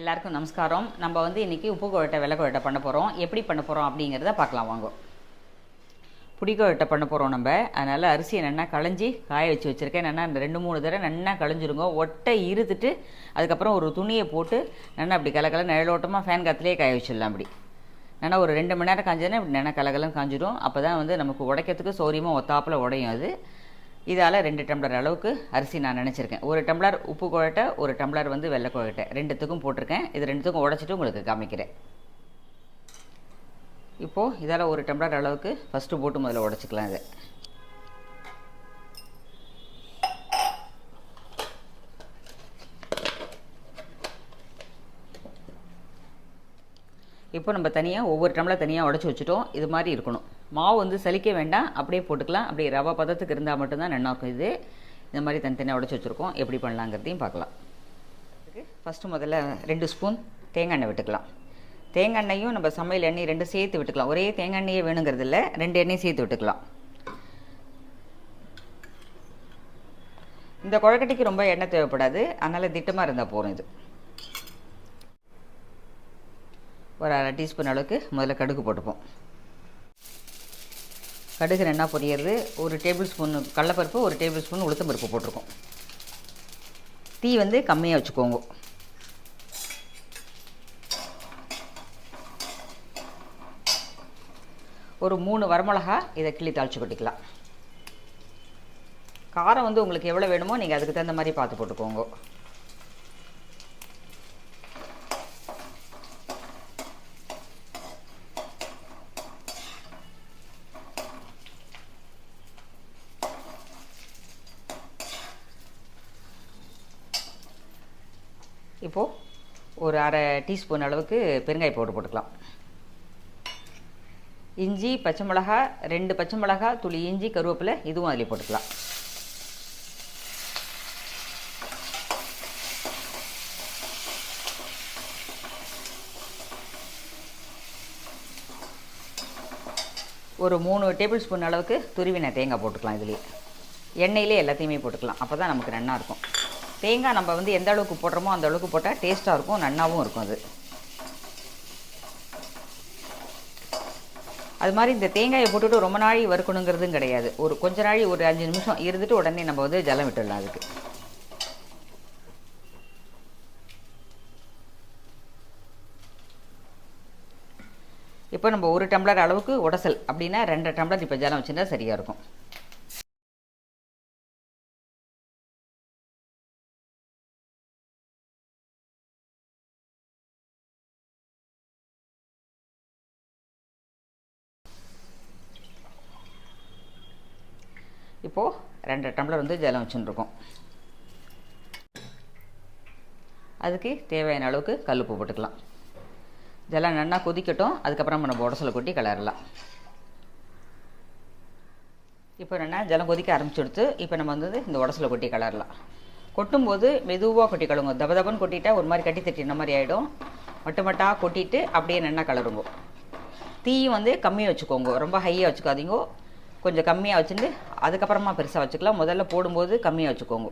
எல்லாருக்கும் நமஸ்காரம். நம்ம வந்து இன்றைக்கி உப்பு குழட்டை வெள்ளை குழட்டை பண்ண போகிறோம் எப்படி பண்ண போகிறோம் அப்படிங்கிறத பார்க்கலாம் வாங்க. புடி குழட்டை பண்ண போகிறோம் நம்ம. அதனால் அரிசியை நல்லா களைஞ்சி காய வச்சு வச்சுருக்கேன். நல்லா இந்த ரெண்டு மூணு தடவை நல்லா களைஞ்சிருங்க. ஒட்டை இருத்துட்டு அதுக்கப்புறம் ஒரு துணியை போட்டு நல்லா அப்படி கலக்கல நிழலோட்டமாக ஃபேன் காத்துலேயே காய வச்சிடலாம் அப்படி. நல்லா ஒரு ரெண்டு மணி நேரம் காஞ்சதுன்னா இப்படி நல்லா கலகலம் காஞ்சிடும். அப்போ தான் வந்து நமக்கு உடைக்கிறதுக்கு சௌரியமாக ஒத்தாப்பில் உடையும் அது. இதால் ரெண்டு டம்ளர் அளவுக்கு அரிசி நான் நினச்சிருக்கேன். ஒரு டம்ளர் உப்பு குழட்டை ஒரு டம்ளர் வந்து வெள்ளை குழட்டை. ரெண்டுத்துக்கும் போட்டிருக்கேன். இது ரெண்டுத்துக்கும் உடச்சிட்டு உங்களுக்கு காமிக்கிறேன். இப்போது இதால் ஒரு டம்ளர் அளவுக்கு ஃபஸ்ட்டு போட்டு முதல்ல உடச்சிக்கலாம் இதை. இப்போ நம்ம தனியாக ஒவ்வொரு டம்ளர் தனியாக உடச்சி வச்சுட்டோம். இது மாதிரி இருக்கணும். மாவு வந்து சலிக்க வேண்டாம். அப்படியே போட்டுக்கலாம். அப்படியே ரவா பதத்துக்கு இருந்தால் மட்டும்தான் நல்லாயிருக்கும் இது. இந்த மாதிரி தனித்தனியாக உடச்சி வச்சுருக்கோம். எப்படி பண்ணலாங்கிறதையும் பார்க்கலாம். ஃபஸ்ட்டு முதல்ல ரெண்டு ஸ்பூன் தேங்காய் எண்ணெய் விட்டுக்கலாம். தேங்காய் எண்ணெயும் நம்ம சமையல் எண்ணெய் ரெண்டு சேர்த்து விட்டுக்கலாம். ஒரே தேங்காய் எண்ணெயே வேணுங்கிறது இல்லை. ரெண்டு எண்ணெயும் சேர்த்து விட்டுக்கலாம். இந்த குழக்கட்டைக்கு ரொம்ப எண்ணெய் தேவைப்படாது. அதனால் திட்டமாக இருந்தால் போதும் இது. ஒரு அரை டீஸ்பூன் அளவுக்கு முதல்ல கடுகு போட்டுப்போம். கடுகு என்ன பொரியறது ஒரு டேபிள் ஸ்பூன் கடலப்பருப்பு ஒரு டேபிள் ஸ்பூன் உளுத்தம் பருப்பு போட்டிருக்கோம். தீ வந்து கம்மியாக வச்சுக்கோங்க. ஒரு மூணு வரமிளகா இதை கிள்ளி தாளித்து கொட்டிக்கலாம். காரம் வந்து உங்களுக்கு எவ்வளோ வேணுமோ நீங்கள் அதுக்கு தகுந்த மாதிரி பார்த்து போட்டுக்கோங்க. இப்போது ஒரு அரை டீஸ்பூன் அளவுக்கு பெருங்காய பவுடர் போட்டுக்கலாம். இஞ்சி பச்சை மிளகா ரெண்டு பச்சை மிளகா துளி இஞ்சி கருவேப்பிலை இதுவும் அதில் போட்டுக்கலாம். ஒரு மூணு டேபிள் ஸ்பூன் அளவுக்கு துருவின தேங்காய் போட்டுக்கலாம் இதுலேயே. எண்ணெயிலே எல்லாத்தையுமே போட்டுக்கலாம். அப்போ தான் நமக்கு நன்னா இருக்கும். தேங்காய் நம்ம வந்து எந்த அளவுக்கு போடுறோமோ அந்த அளவுக்கு போட்டால் டேஸ்ட்டாக இருக்கும் நன்னாவும் இருக்கும் அது. அது மாதிரி இந்த தேங்காயை போட்டுட்டு ரொம்ப நாளை வறுக்கணுங்கிறதும் கிடையாது. ஒரு கொஞ்ச நாளை ஒரு அஞ்சு நிமிஷம் இருந்துட்டு உடனே நம்ம வந்து ஜலம் விட்டுடலாம் அதுக்கு. இப்போ நம்ம ஒரு டம்ளர் அளவுக்கு உடசல் அப்படின்னா ரெண்டு டம்ளர் இப்போ ஜலம் வச்சுருந்தா சரியாக இருக்கும். இப்போது ரெண்டு டம்ளர் வந்து ஜலம் வச்சுருக்கோம். அதுக்கு தேவையான அளவுக்கு கல்லுப்பு போட்டுக்கலாம். ஜலம் நல்லா கொதிக்கட்டும் அதுக்கப்புறம் நம்ம உடசலை கொட்டி கிளறலாம். இப்போ என்ன ஜலம் கொதிக்க ஆரம்பிச்சுடுத்து இப்போ நம்ம வந்து இந்த உடசலை கொட்டி கிளறலாம். கொட்டும்போது மெதுவாக கொட்டி கழுவுங்க. தப தபன்னு கொட்டிட்டா ஒரு மாதிரி கட்டி தட்டின மாதிரி ஆகிடும் மட்டு மட்டாக கொட்டிட்டு அப்படியே நல்லா கலருங்க தீயும் வந்து கம்மியாக வச்சுக்கோங்க. ரொம்ப ஹையாக வச்சுக்காதீங்க. கொஞ்சம் கம்மியாக வச்சுட்டு அதுக்கப்புறமா பெருசாக வச்சுக்கலாம். முதல்ல போடும்போது கம்மியாக வச்சுக்கோங்க.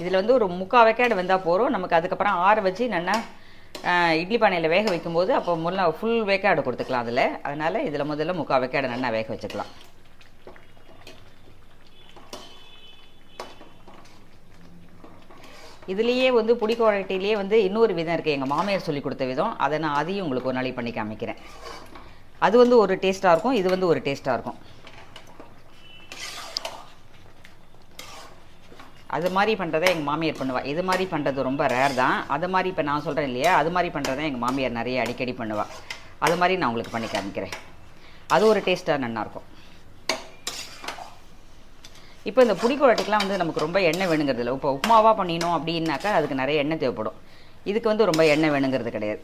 இதில் வந்து ஒரு முக்கால் வெக்காடு வந்தால் போகிறோம் நமக்கு அதுக்கப்புறம் ஆற வச்சு நல்லா இட்லி பானையில் வேக வைக்கும்போது அப்போ முதல்ல ஃபுல் வேக்காடு கொடுத்துக்கலாம் அதில். அதனால் இதில் முதல்ல முக்கால் வெக்காடு நல்லா வேக வச்சுக்கலாம். இதுலேயே வந்து புடி குவாலிட்டிலேயே வந்து இன்னொரு விதம் இருக்குது எங்கள் மாமியார் சொல்லி கொடுத்த விதம். அதை நான் அதையும் உங்களுக்கு ஒரு நாளைக்கு பண்ணி காமிக்கிறேன். அது வந்து ஒரு டேஸ்ட்டாக இருக்கும் இது வந்து ஒரு டேஸ்ட்டாக இருக்கும். அது மாதிரி பண்ணுறதை எங்கள் மாமியார் பண்ணுவாள் இது மாதிரி பண்ணுறது ரொம்ப ரேர் தான். அது மாதிரி இப்போ நான் சொல்கிறேன் இல்லையா? அது மாதிரி பண்ணுறதை எங்கள் மாமியார் நிறைய அடிக்கடி பண்ணுவாள் அது மாதிரி நான் உங்களுக்கு பண்ணி காமிக்கிறேன். அது ஒரு டேஸ்ட்டாக நல்லாயிருக்கும் இப்போ இந்த புடி வந்து நமக்கு ரொம்ப எண்ணெய் வேணுங்கிறது இல்லை இப்போ உப்புமாவாக பண்ணினோம் அப்படின்னாக்கா அதுக்கு நிறைய எண்ணெய் தேவைப்படும். இதுக்கு வந்து ரொம்ப எண்ணெய் வேணுங்கிறது கிடையாது.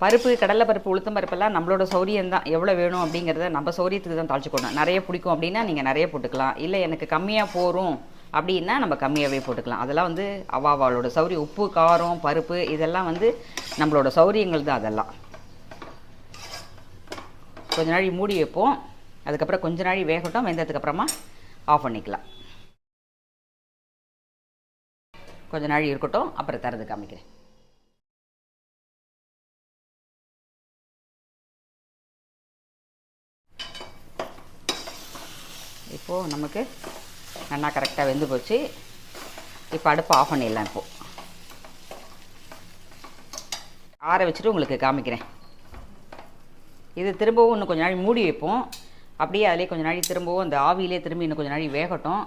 பருப்பு கடலை பருப்பு உளுத்தம் பருப்பெல்லாம் நம்மளோட சௌரியம் தான். எவ்வளோ வேணும் அப்படிங்கிறத நம்ம சௌரியத்துக்கு தான் தாளிச்சுக்கணும் நிறைய பிடிக்கும் அப்படின்னா நீங்கள் நிறைய போட்டுக்கலாம். இல்லை எனக்கு கம்மியாக போகிறோம் அப்படின்னா நம்ம கம்மியாகவே போட்டுக்கலாம். அதெல்லாம் வந்து அவாவாளோட சௌரியம் உப்பு காரம் பருப்பு இதெல்லாம் வந்து நம்மளோட சௌரியங்கள் தான் அதெல்லாம். கொஞ்ச நாழி மூடி வைப்போம். அதுக்கப்புறம் கொஞ்ச நாழி வேகட்டும் வெந்ததுக்கப்புறமா ஆஃப் பண்ணிக்கலாம். கொஞ்ச நாழி இருக்கட்டும் அப்புறம் தரது காமிக்கிறேன். இப்போது நமக்கு நல்லா கரெக்டாக வெந்து போச்சு. இப்போ அடுப்பு ஆஃப் பண்ணிடலாம் இப்போது ஆற வச்சுட்டு உங்களுக்கு காமிக்கிறேன். இது திரும்பவும் இன்னும் கொஞ்ச நாள் மூடி வைப்போம். அப்படியே அதிலே கொஞ்ச நாள் திரும்பவும் அந்த ஆவியிலே திரும்பி இன்னும் கொஞ்ச நாள் வேகட்டும்.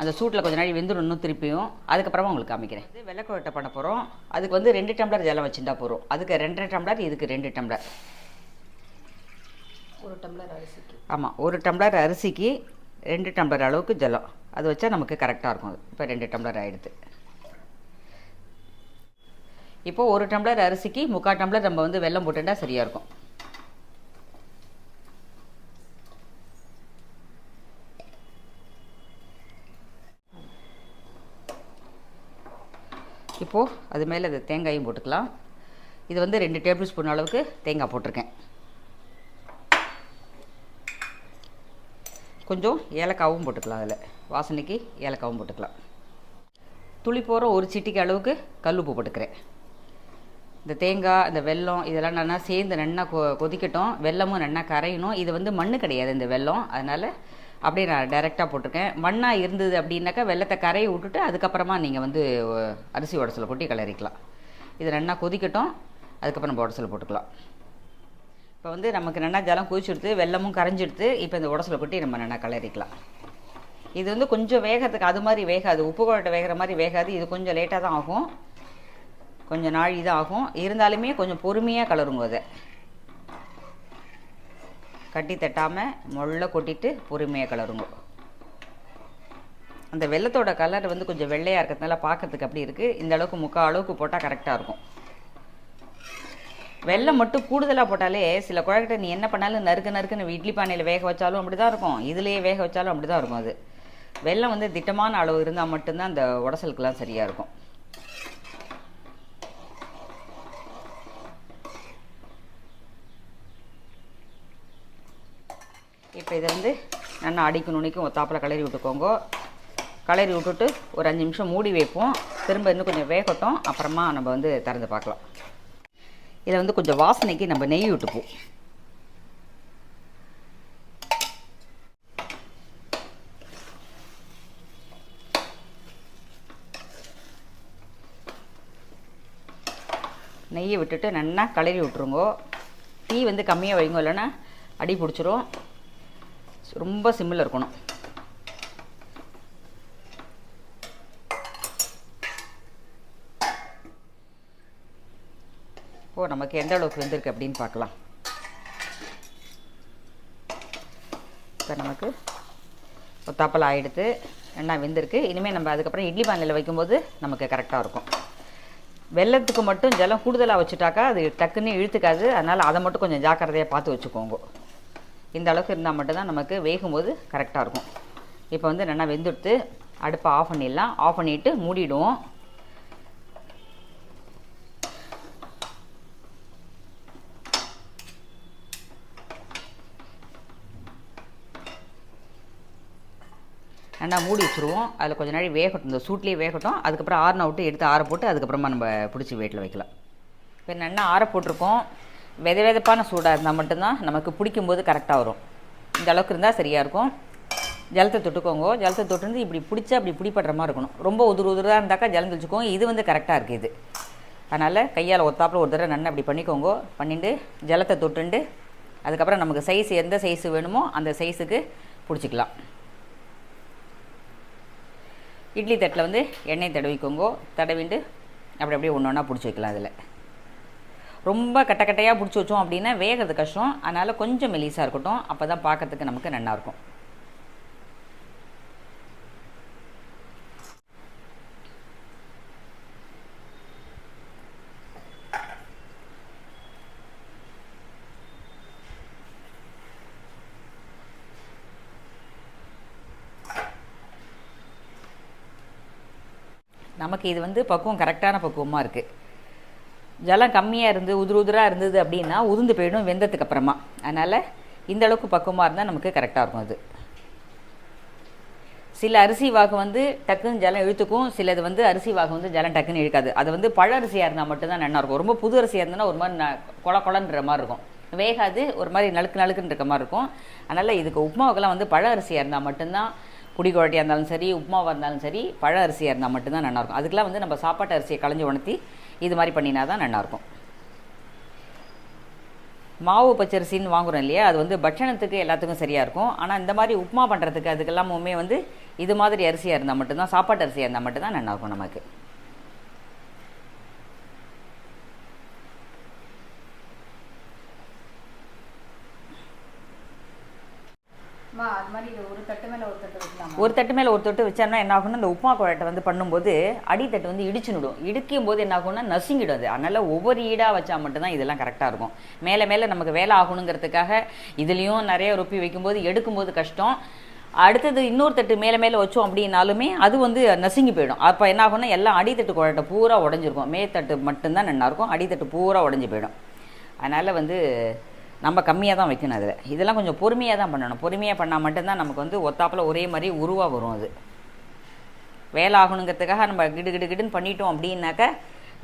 அந்த சூட்டில் கொஞ்ச நாள் வெந்துடும் இன்னும் திருப்பியும். அதுக்கப்புறமா உங்களுக்கு காமிக்கிறேன். இது வெள்ளைக்கொட்டை பண்ண போகிறோம் அதுக்கு வந்து ரெண்டு டம்ளர் ஜலம் வச்சுட்டா போகிறோம் அதுக்கு ரெண்டரை டம்ளர் இதுக்கு ரெண்டு டம்ளர். ஒரு டம்ளர் அரிசிக்கு. ஆமாம் ஒரு டம்ளர் அரிசிக்கு ரெண்டு டம்ளர் அளவுக்கு ஜலம். அது வச்சா நமக்கு கரெக்டாக இருக்கும். இப்போ ரெண்டு டம்ளர் ஆகிடுது இப்போது ஒரு டம்ளர் அரிசிக்கு முக்கால் டம்ளர் நம்ம வந்து வெல்லம் போட்டுட்டா சரியாக இருக்கும். இப்போது அது மேலே இது தேங்காயும் போட்டுக்கலாம். இது வந்து ரெண்டு டேபிள் ஸ்பூன் அளவுக்கு தேங்காய் போட்டிருக்கேன். கொஞ்சம் ஏலக்காவும் போட்டுக்கலாம் அதில். வாசனைக்கு ஏலக்காவும் போட்டுக்கலாம். துளி போகிற ஒரு சிட்டிக்கு அளவுக்கு கல்லுப்பு போட்டுக்கிறேன். இந்த தேங்காய் இந்த வெல்லம் இதெல்லாம் நல்லா சேர்ந்து நல்லா கொ கொதிக்கட்டும். வெல்லமும் நல்லா கரையணும். இது வந்து மண்ணு கிடையாது இந்த வெல்லம். அதனால் அப்படியே நான் டைரெக்டாக போட்டிருக்கேன். மண்ணாக இருந்தது அப்படின்னாக்கா வெள்ளத்தை கரையை விட்டுட்டு அதுக்கப்புறமா நீங்கள் வந்து அரிசி உடசல கொட்டி கிளறிக்கலாம். இது நல்லா கொதிக்கட்டும் அதுக்கப்புறம் நம்ம உடசல போட்டுக்கலாம். இப்போ வந்து நமக்கு நல்லா ஜலம் கொதிச்சுடுத்து வெள்ளமும் கரைஞ்சிடுத்து இப்போ இந்த உடசல கொட்டி நம்ம நல்லா கிளறிக்கலாம். இது வந்து கொஞ்சம் வேகத்துக்கு அது மாதிரி வேகாது. உப்பு குழட்டை வேகிற மாதிரி வேகாது. இது கொஞ்சம் லேட்டாக தான் ஆகும். கொஞ்சம் நாழி தான் ஆகும் இருந்தாலுமே கொஞ்சம் பொறுமையாக கலருங்க அதை. கட்டி தட்டாமல் முள்ள கொட்டிட்டு பொறுமையாக கலருங்க அந்த வெள்ளத்தோட கலர் வந்து கொஞ்சம் வெள்ளையாக இருக்கிறதுனால பார்க்கறதுக்கு அப்படி இருக்குது இந்த அளவுக்கு முக்கால் அளவுக்கு போட்டால் கரெக்டாக இருக்கும். வெள்ளம் மட்டும் கூடுதலாக போட்டாலே சில குழக்கிட்ட நீ என்ன பண்ணாலும் நறுக்கு நறுக்குன்னு இட்லி பானையில் வேக வச்சாலும் அப்படி தான் இருக்கும். இதுலேயே வேக வச்சாலும் அப்படி தான் இருக்கும் அது. வெள்ளம் வந்து திட்டமான அளவு இருந்தால் மட்டும்தான் அந்த உடசலுக்கெல்லாம் சரியாக இருக்கும். இப்போ இதை வந்து நல்லா அடிக்கு நுனிக்கும் ஒத்தாப்பில் கிளறி விட்டுக்கோங்க. கிளறி விட்டுட்டு ஒரு அஞ்சு நிமிஷம் மூடி வைப்போம். திரும்ப இன்னும் கொஞ்சம் வேகட்டும். அப்புறமா நம்ம வந்து திறந்து பார்க்கலாம். இதில் வந்து கொஞ்சம் வாசனைக்கு நம்ம நெய் விட்டுப்போம். நெய்யை விட்டுட்டு நல்லா கிளறி விட்ருங்கோ தீ வந்து கம்மியாக வைங்க இல்லைன்னா அடி பிடிச்சிரும். ரொம்ப சிம்மில் இருக்கணும். ஓ நமக்கு எந்த அளவுக்கு வெந்திருக்கு அப்படின்னு பார்க்கலாம். இப்போ நமக்கு ஒத்தாப்பல் ஆகிடுது எண்ணெய் வெந்திருக்கு. இனிமேல் நம்ம அதுக்கப்புறம் இட்லி பானையில் வைக்கும்போது நமக்கு கரெக்டாக இருக்கும். வெள்ளத்துக்கு மட்டும் ஜலம் கூடுதலாக வச்சுட்டாக்கா அது டக்குன்னு இழுத்துக்காது. அதனால் அதை மட்டும் கொஞ்சம் ஜாக்கிரதையாக பார்த்து வச்சுக்கோங்க. இந்த அளவுக்கு இருந்தால் மட்டும்தான் நமக்கு வேகும்போது கரெக்டாக இருக்கும். இப்போ வந்து நல்லா வெந்துடுத்து அடுப்பை ஆஃப் பண்ணிடலாம். ஆஃப் பண்ணிவிட்டு மூடிடுவோம். நல்லா மூடி வச்சுருவோம். அதில் கொஞ்ச நேரம் வேகட்டும். இந்த சூட்லேயே வேகட்டும். அதுக்கப்புறம் ஆறுன விட்டு எடுத்து ஆற போட்டு அதுக்கப்புறமா நம்ம பிடிச்சி வீட்டில் வைக்கலாம். இப்போ நல்லா ஆற போட்டிருக்கோம். வெத வெதப்பான சூடாக இருந்தால் மட்டும்தான் நமக்கு பிடிக்கும்போது கரெக்டாக வரும். இந்த அளவுக்கு இருந்தால் சரியாக இருக்கும். ஜலத்தை தொட்டுக்கோங்க. ஜலத்தை தொட்டுருந்து இப்படி பிடிச்சா அப்படி பிடிப்படுற மாதிரி இருக்கணும். ரொம்ப உதிர் உதிராக இருந்தாக்கா ஜலம் தெளிச்சுக்கோங்க. இது வந்து கரெக்டாக இருக்குது இது. அதனால் கையால் ஒத்தாப்பில் ஒரு தடவை நல்லா அப்படி பண்ணிக்கோங்க. பண்ணிட்டு ஜலத்தை தொட்டுண்டு அதுக்கப்புறம் நமக்கு சைஸ் எந்த சைஸ் வேணுமோ அந்த சைஸுக்கு பிடிச்சிக்கலாம். இட்லி தட்டில் வந்து எண்ணெய் தடவிக்கோங்க. தடவிண்டு அப்படி அப்படியே ஒன்று ஒன்றா பிடிச்சி வைக்கலாம் அதில். ரொம்ப கட்ட கட்டையாக பிடிச்சி வச்சோம் அப்படின்னா வேகிறது கஷ்டம். அதனால் கொஞ்சம் மெலிசாக இருக்கட்டும். அப்போ தான் பார்க்கறதுக்கு நமக்கு நல்லா இருக்கும். நமக்கு இது வந்து பக்குவம் கரெக்டான பக்குவமாக இருக்குது ஜலம் கம்மியாக இருந்து உதிரு உதிராக இருந்தது அப்படின்னா உதிர்ந்து போயிடும் வெந்ததுக்கு அப்புறமா. அதனால் இந்த அளவுக்கு பக்குவமாக இருந்தால் நமக்கு கரெக்டாக இருக்கும் அது. சில அரிசி வாக்கு வந்து டக்குன்னு ஜலம் இழுத்துக்கும் சிலது வந்து அரிசி வாக்கு வந்து ஜலம் டக்குன்னு இழுக்காது. அது வந்து பழ அரிசியாக இருந்தால் மட்டும்தான் நல்லா இருக்கும். ரொம்ப புது அரிசியாக இருந்ததுன்னா ஒரு மாதிரி ந- கொல கொலன்ற மாதிரி இருக்கும். வேகாது ஒரு மாதிரி நழுக்கு நழுக்குன்னு இருக்க மாதிரி இருக்கும். அதனால் இதுக்கு உப்புமாவுக்கெல்லாம் வந்து பழ அரிசியாக இருந்தால் மட்டும்தான் புடி குழட்டியாக இருந்தாலும் சரி உப்புமாவாக இருந்தாலும் சரி பழ அரிசியாக இருந்தால் மட்டும்தான் நல்லாயிருக்கும் அதுக்கெல்லாம் வந்து நம்ம சாப்பாட்டு அரிசியை களைஞ்சி உணர்த்தி இது மாதிரி பண்ணினா தான் நல்லாயிருக்கும். மாவு பச்சரிசின்னு வாங்குறோம் இல்லையா? அது வந்து பட்சணத்துக்கு எல்லாத்துக்கும் சரியாக இருக்கும். ஆனால் இந்த மாதிரி உப்புமா பண்ணுறதுக்கு அதுக்கெல்லாமுமே வந்து இது மாதிரி அரிசியாக இருந்தால் மட்டும்தான் சாப்பாட்டு அரிசியாக இருந்தால் மட்டும்தான் நல்லா இருக்கும் நமக்கு அம்மா அது மாதிரி இது ஒரு தட்டு மேல ஒரு தட்டு ஒரு தட்டு மேலே ஒரு தொட்டு வச்சோம்னா என்ன ஆகும்னா இந்த உப்புமா குழட்டை வந்து பண்ணும்போது அடித்தட்டு வந்து இடிச்சுனுடும் இடிக்கும் போது என்ன ஆகும்னா நசுங்கிடும் அது. அதனால் ஒவ்வொரு ஈடாக வச்சா மட்டும்தான் இதெல்லாம் கரெக்டாக இருக்கும். மேலே மேலே நமக்கு வேலை ஆகணுங்கிறதுக்காக இதுலேயும் நிறைய ரொப்பி வைக்கும்போது எடுக்கும்போது கஷ்டம். அடுத்தது இன்னொரு தட்டு மேலே மேலே வச்சோம் அப்படின்னாலுமே அது வந்து நசுங்கி போயிடும். அப்போ என்ன ஆகும்னா எல்லாம் அடித்தட்டு குழட்டை பூரா உடஞ்சிருக்கும். மேத்தட்டு மட்டும்தான் நல்லா இருக்கும். அடித்தட்டு பூரா உடஞ்சி போயிடும். அதனால் வந்து நம்ம கம்மியாக தான் வைக்கணும் அதில். இதெல்லாம் கொஞ்சம் பொறுமையாக தான் பண்ணணும். பொறுமையாக பண்ணால் மட்டும்தான் நமக்கு வந்து ஒத்தாப்பில் ஒரே மாதிரி உருவாக வரும் அது. வேலை ஆகணுங்கிறதுக்காக நம்ம கிடு கிடு கிடுன்னு பண்ணிட்டோம் அப்படின்னாக்க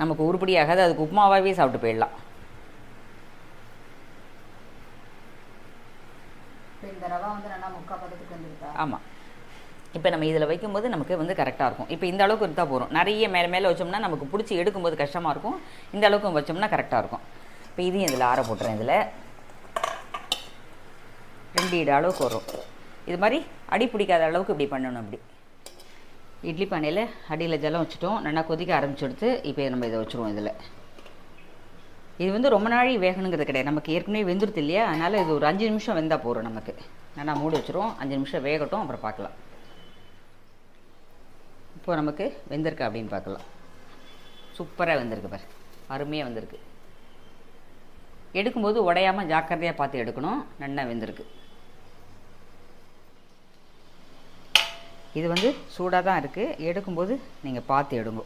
நமக்கு உருப்படியாகாது அதுக்கு உப்புமாவாகவே சாப்பிட்டு போயிடலாம். ஆமாம் இப்போ நம்ம இதில் வைக்கும்போது நமக்கு வந்து கரெக்டாக இருக்கும். இப்போ இந்த அளவுக்கு இருந்தால் போதும். நிறைய மேலே மேலே வச்சோம்னா நமக்கு பிடிச்சி எடுக்கும்போது கஷ்டமாக இருக்கும். இந்த அளவுக்கு வச்சோம்னா கரெக்டாக இருக்கும். இப்போ இதையும் இதில் ஆற போட்டுறேன் இதில். ரெண்டு ஈடு அளவுக்கு வரும். இது மாதிரி அடி பிடிக்காத அளவுக்கு இப்படி பண்ணணும் அப்படி. இட்லி பானையில் அடியில் ஜலம் வச்சுட்டோம். நல்லா கொதிக்க ஆரம்பிச்சுடுத்து இப்போ நம்ம இதை வச்சுருவோம் இதில். இது வந்து ரொம்ப நாளை வேகணுங்கிறது கிடையாது. நமக்கு ஏற்கனவே வெந்துருது இல்லையா? அதனால் இது ஒரு அஞ்சு நிமிஷம் வெந்தால் போதும் நமக்கு. நல்லா மூடி வச்சுருவோம். அஞ்சு நிமிஷம் வேகட்டும் அப்புறம் பார்க்கலாம். இப்போது நமக்கு வெந்திருக்கு அப்படின்னு பார்க்கலாம். சூப்பராக வெந்திருக்கு பாரு. அருமையாக வந்திருக்கு. எடுக்கும்போது உடையாமல் ஜாக்கிரதையாக பார்த்து எடுக்கணும். நல்லா வெந்திருக்கு. இது வந்து சூடாக தான் இருக்குது எடுக்கும்போது நீங்கள் பார்த்து எடுங்க.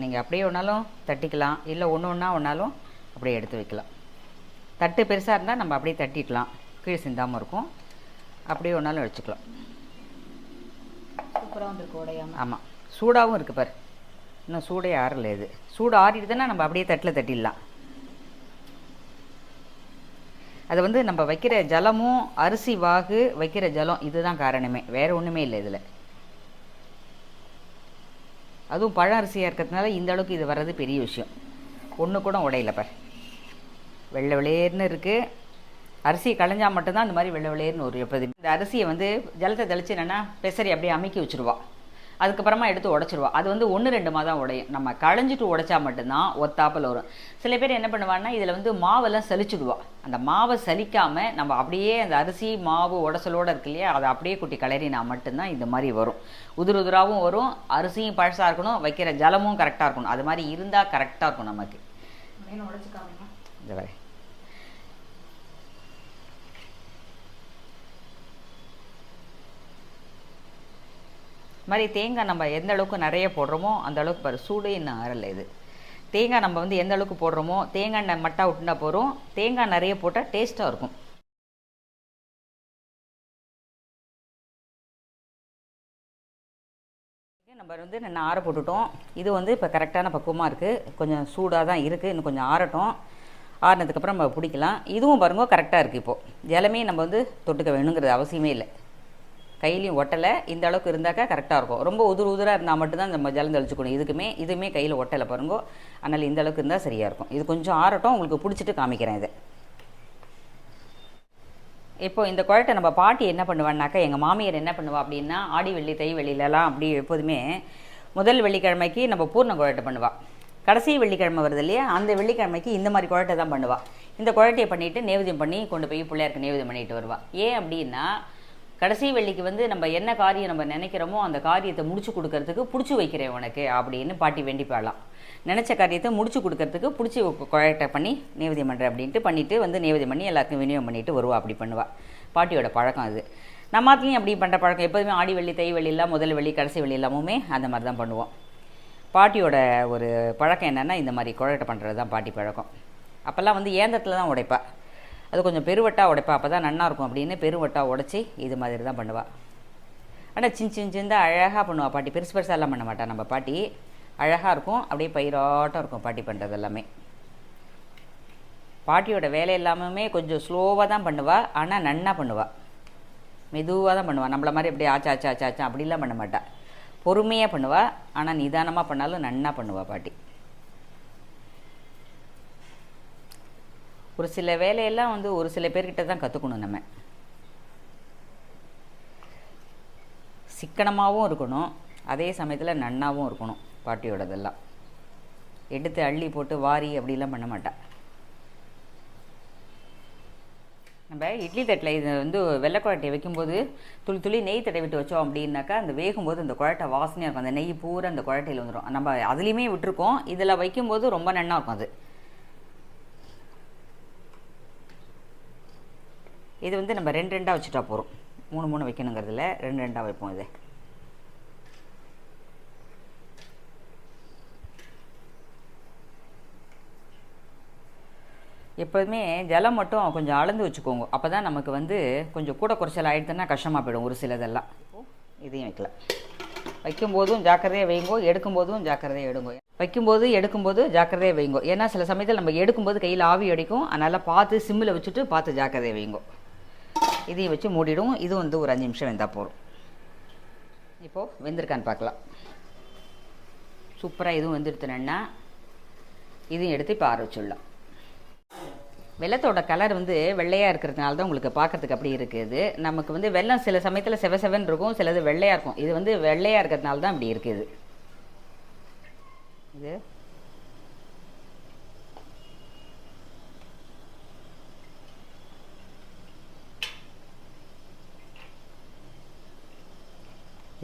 நீங்கள் அப்படியே ஒன்றாலும் தட்டிக்கலாம். இல்லை ஒன்று ஒன்றா ஒன்றாலும் அப்படியே எடுத்து வைக்கலாம். தட்டு பெருசாக இருந்தால் நம்ம அப்படியே தட்டிக்கலாம். கீழே சிந்தாமல் இருக்கும். அப்படியே ஒன்றாலும் வச்சுக்கலாம் சூப்பரா வந்திருக்கு உடையாம ஆமாம் சூடாகவும் இருக்குது பாரு. இன்னும் சூடே ஆறல இது. சூடு ஆறிடுதுன்னா நம்ம அப்படியே தட்டில் தட்டிடலாம். அது வந்து நம்ம வைக்கிற ஜலமும் அரிசி வாகு வைக்கிற ஜலம் இதுதான் காரணமே. வேறு ஒன்றுமே இல்லை இதில். அதுவும் பழ அரிசியாக இருக்கிறதுனால இந்த அளவுக்கு இது வர்றது பெரிய விஷயம். ஒன்று கூட உடையல வெள்ளை வெளியேர்னு இருக்குது அரிசி களைஞ்சா மட்டும்தான் அந்த மாதிரி வெள்ளை வெளியேர்னு ஒரு எப்போது இந்த அரிசியை வந்து ஜலத்தை தெளிச்சு என்னென்னா பெசரி அப்படியே அமைக்கி வச்சுருவா. அதுக்கப்புறமா எடுத்து உடச்சிருவா. அது வந்து ஒன்று ரெண்டுமா தான் உடையும். நம்ம களைஞ்சிட்டு உடைச்சா மட்டும்தான் ஒத்தாப்பில் வரும். சில பேர் என்ன பண்ணுவாங்கன்னா இதில் வந்து மாவெல்லாம் சலிச்சுடுவா. அந்த மாவை சலிக்காமல் நம்ம அப்படியே அந்த அரிசி மாவு உடசலோடு இருக்கு இல்லையா அதை அப்படியே குட்டி கிளறினா மட்டும்தான் இந்த மாதிரி வரும். உதிர் உதிராகவும் வரும். அரிசியும் பழசாக இருக்கணும். வைக்கிற ஜலமும் கரெக்டாக இருக்கணும். அது மாதிரி இருந்தால் கரெக்டாக இருக்கும் நமக்கு. இந்த வரை மாதிரி தேங்காய் நம்ம எந்த அளவுக்கு நிறைய போடுறோமோ அந்த அளவுக்கு பாரு சூடு இன்னும் ஆறல இது. தேங்காய் நம்ம வந்து எந்த அளவுக்கு போடுறோமோ தேங்காய் எண்ணெய் மட்டா விட்டுனா போகிறோம் தேங்காய் நிறைய போட்டால் டேஸ்ட்டாக இருக்கும். நம்ம வந்து நான் ஆற போட்டுட்டோம். இது வந்து இப்போ கரெக்டான பக்குவமாக இருக்குது கொஞ்சம் சூடாக தான் இருக்குது இன்னும் கொஞ்சம் ஆறட்டும். ஆறினதுக்கப்புறம் நம்ம பிடிக்கலாம். இதுவும் பாருங்க கரெக்டாக இருக்குது இப்போது ஜலமே நம்ம வந்து தொட்டுக்க வேணுங்கிறது அவசியமே இல்லை. கையிலையும் ஒட்டலை. இந்த அளவுக்கு இருந்தாக்கா கரெக்டாக இருக்கும். ரொம்ப உதிர் உதுராக இருந்தால் மட்டும்தான் நம்ம ஜலம் தெளிச்சுக்கணும். இதுக்குமே இதுவுமே கையில் ஒட்டலை பாருங்கோ. அதனால் இந்த அளவுக்கு இருந்தால் சரியாக இருக்கும். இது கொஞ்சம் ஆறட்டும். உங்களுக்கு பிடிச்சிட்டு காமிக்கிறேன் இதை. இப்போ இந்த குழட்டை நம்ம பாட்டி என்ன பண்ணுவான்னாக்கா எங்கள் மாமியார் என்ன பண்ணுவா அப்படின்னா ஆடி வெள்ளி தை வெள்ளிலலாம் அப்படி எப்போதுமே முதல் வெள்ளிக்கிழமைக்கு நம்ம பூர்ண குழட்டை பண்ணுவா. கடைசி வெள்ளிக்கிழமை வருது இல்லையா? அந்த வெள்ளிக்கிழமைக்கு இந்த மாதிரி குழட்டை தான் பண்ணுவா. இந்த குழட்டையை பண்ணிட்டு நேவதியம் பண்ணி கொண்டு போய் பிள்ளையாருக்கு நேவதியம் பண்ணிட்டு வருவா. ஏன் அப்படின்னா கடைசி வெள்ளிக்கு வந்து நம்ம என்ன காரியம் நம்ம நினைக்கிறோமோ அந்த காரியத்தை முடிச்சு கொடுக்கறதுக்கு பிடிச்சி வைக்கிறேன் உனக்கு அப்படின்னு பாட்டி வேண்டிப்பாடலாம் நினச்ச காரியத்தை முடிச்சு கொடுக்கறதுக்கு பிடிச்சி குழட்டை பண்ணி நேவதி பண்ணுறேன் அப்படின்ட்டு பண்ணிட்டு வந்து நேவதி பண்ணி எல்லாருக்கும் விநியோகம் பண்ணிட்டு வருவா அப்படி பண்ணுவா. பாட்டியோட பழக்கம் அது. நம்மாத்துலேயும் அப்படி பண்ணுற பழக்கம். எப்போதுமே ஆடி வெள்ளி தை வெள்ளிலாம் முதல் வெள்ளி கடைசி வெள்ளி எல்லாமுமே அந்த மாதிரி தான் பண்ணுவோம். பாட்டியோட ஒரு பழக்கம் என்னென்னா இந்த மாதிரி குழக்கட்டை பண்ணுறது தான் பாட்டி பழக்கம். அப்போல்லாம் வந்து ஏந்தத்தில் தான் உடைப்பா. அது கொஞ்சம் பெருவட்டாக உடைப்பா அப்போ தான் நன்னா இருக்கும் அப்படின்னு பெருவட்டாக உடச்சி இது மாதிரி தான் பண்ணுவாள் ஆனால் சின்ன சின்ன சின்ன அழகாக பண்ணுவாள் பாட்டி. பெருசு பெருசாலாம் பண்ண மாட்டா நம்ம பாட்டி. அழகாக இருக்கும் அப்படியே பயிராட்டம் இருக்கும் பாட்டி பண்ணுறது எல்லாமே. பாட்டியோட வேலை எல்லாமே கொஞ்சம் ஸ்லோவாக தான் பண்ணுவாள் ஆனால் நன்னா பண்ணுவா. மெதுவாக தான் பண்ணுவாள் நம்மள மாதிரி அப்படியே ஆச்சா ஆச்சா ஆச்சா ஆச்சா அப்படிலாம் பண்ண மாட்டாள் பொறுமையாக பண்ணுவாள் ஆனால் நிதானமாக பண்ணாலும் நன்னா பண்ணுவாள் பாட்டி. ஒரு சில வேலையெல்லாம் வந்து ஒரு சில பேர்கிட்ட தான் கற்றுக்கணும் நம்ம. சிக்கனமாகவும் இருக்கணும். அதே சமயத்தில் நன்னாவும் இருக்கணும் பாட்டியோடதெல்லாம். எடுத்து அள்ளி போட்டு வாரி அப்படிலாம் பண்ண மாட்டா. நம்ம இட்லி தட்டில் இது வந்து வெள்ளை குழட்டையை வைக்கும்போது துளி துளி நெய் தடவிட்டு வச்சோம் அப்படின்னாக்கா அந்த வேகும்போது அந்த குழட்டை வாசனையாக இருக்கும். அந்த நெய் பூரா அந்த குழட்டையில் வந்துடும் நம்ம அதுலேயுமே விட்டுருக்கோம். இதில் வைக்கும்போது ரொம்ப நன்னா இருக்கும் அது. இது வந்து நம்ம ரெண்டு ரெண்டாக வச்சுட்டா போகிறோம் மூணு மூணு வைக்கணுங்கிறதுல ரெண்டு ரெண்டாக வைப்போம் இது. எப்போதுமே ஜலம் மட்டும் கொஞ்சம் அளந்து வச்சுக்கோங்க. அப்போ தான் நமக்கு வந்து கொஞ்சம் கூட குறைச்சல் ஆகிடுதுன்னா கஷ்டமாக போயிடும் ஒரு சிலதெல்லாம். இதையும் வைக்கலாம் வைக்கும்போதும் ஜாக்கிரதையாக வைங்கோ எடுக்கும்போதும் ஜாக்கிரதையாக எடுங்கோ. வைக்கும்போது எடுக்கும்போது ஜாக்கிரதையாக வைங்கோ. ஏன்னா சில சமயத்தில் நம்ம எடுக்கும்போது கையில் ஆவி அடிக்கும். அதனால் பார்த்து சிம்மில் வச்சுட்டு பார்த்து ஜாக்கிரதையாக வைங்கோ. இதையும் வச்சு மூடிடும் இது வந்து ஒரு அஞ்சு நிமிஷம் வெந்தால் போதும். இப்போது வெந்திருக்கான்னு பார்க்கலாம். சூப்பராக இதுவும் வெந்துடுத்துனேன்னா இதையும் எடுத்து இப்போ ஆற வச்சுடலாம். வெள்ளத்தோட கலர் வந்து வெள்ளையாக இருக்கிறதுனால தான் உங்களுக்கு பார்க்கறதுக்கு அப்படி இருக்குது. நமக்கு வந்து வெள்ளம் சில சமயத்தில் செவ செவன் இருக்கும் சிலது வெள்ளையாக இருக்கும். இது வந்து வெள்ளையாக இருக்கிறதுனால தான் இப்படி இருக்குது. இது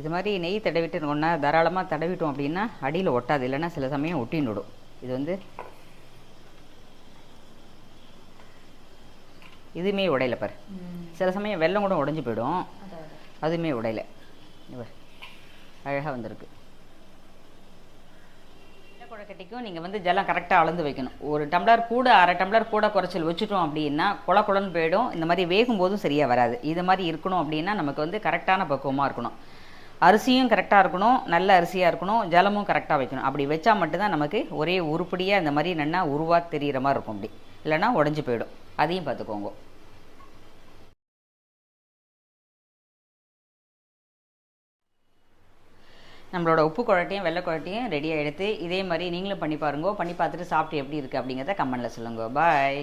இது மாதிரி நெய் தடவிட்டு ஒன்றா தாராளமாக தடவிட்டோம் அப்படின்னா அடியில் ஒட்டாது இல்லைன்னா சில சமயம் ஒட்டின்னுடும். இது வந்து இதுவுமே உடையில பாரு. சில சமயம் வெள்ளம் கூட உடைஞ்சு போயிடும். அதுவுமே உடையில. அழகாக வந்திருக்கு. குழக்கட்டைக்கும் நீங்கள் வந்து ஜலம் கரெக்டாக அளந்து வைக்கணும். ஒரு டம்ளர் கூட அரை டம்ளர் கூட குறைச்சல் வச்சுட்டோம் அப்படின்னா குள குளன்னு போயிடும். இந்த மாதிரி வேகும் போதும் சரியாக வராது. இது மாதிரி இருக்கணும் அப்படின்னா நமக்கு வந்து கரெக்டான பக்குவமாக இருக்கணும். அரிசியும் கரெக்டாக இருக்கணும் நல்ல அரிசியாக இருக்கணும் ஜலமும் கரெக்டாக வைக்கணும். அப்படி வச்சா மட்டும்தான் நமக்கு ஒரே உருப்படியாக இந்த மாதிரி நல்லா உருவாக தெரிகிற மாதிரி இருக்கும் அப்படி. இல்லைன்னா உடஞ்சி போயிடும். அதையும் பார்த்துக்கோங்க. நம்மளோட உப்பு குழட்டையும் வெள்ளை குழட்டையும் ரெடியாக எடுத்து இதே மாதிரி நீங்களும் பண்ணி பாருங்க. பண்ணி பார்த்துட்டு சாப்பிட்டு எப்படி இருக்குது அப்படிங்கிறத கமெண்டில் சொல்லுங்க. பாய்